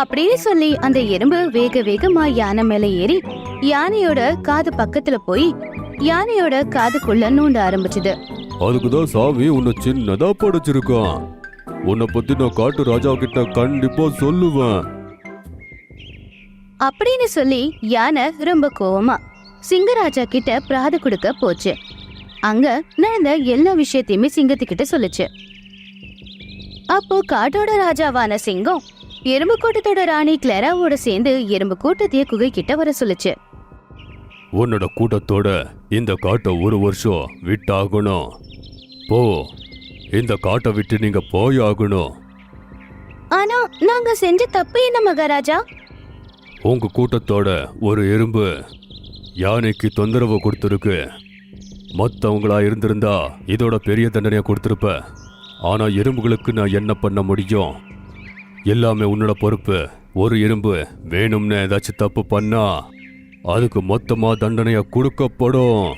அப்படின்னு சொல்லி அந்த எறும்பு வேக வேகமா யானை மேல ஏறி யானையோட காது பக்கத்துல போய் யானையோட காதுக்குள்ள நோண்ட ஆரம்பிச்சுது. அதுக்கு தான் சாமி உன்னை சின்னதா படைச்சிருக்கான் உன்னை பத்தி நான் காட்டு ராஜா கிட்ட கண்டிப்பா சொல்லுவேன். அப்படின்னு சொல்லி யானை ரொம்ப கோவமா சிங்கராஜா கிட்ட பிராது கொடுக்க போச்சு. அங்க நடந்த எல்லா விஷயத்தையுமே சிங்கத்துக்கிட்ட சொல்லுச்சு. அப்போ காட்டோட ராஜாவான சிங்கம் எறும்பு கூட்டத்தோட ராணி கிளராவோட சேர்ந்து எறும்பு கூட்டத்தையே குகை கிட்ட வர சொல்லுச்சு. உன்னோட கூட்டத்தோட இந்த காட்டை ஒரு வருஷம் விட்டாகணும். போ. இந்த காட்டை விட்டு நீங்க போய் ஆகணும் ஆனா நாங்க செஞ்ச தப்பு என்ன மகாராஜா? உங்க கூட்டத்தோட ஒரு எறும்பு யானைக்கு தொந்தரவு கொடுத்துருக்கு. மற்றவங்களா இருந்திருந்தா இதோட பெரிய தண்டனையை கொடுத்துருப்ப. ஆனா எறும்புகளுக்கு நான் என்ன பண்ண முடியும்? எல்லாமே உன்னோட பொறுப்பு. ஒரு எறும்பு வேணும்னு ஏதாச்சும் தப்பு பண்ணா அதுக்கு மொத்தமா தண்டனையாக கொடுக்கப்படும்.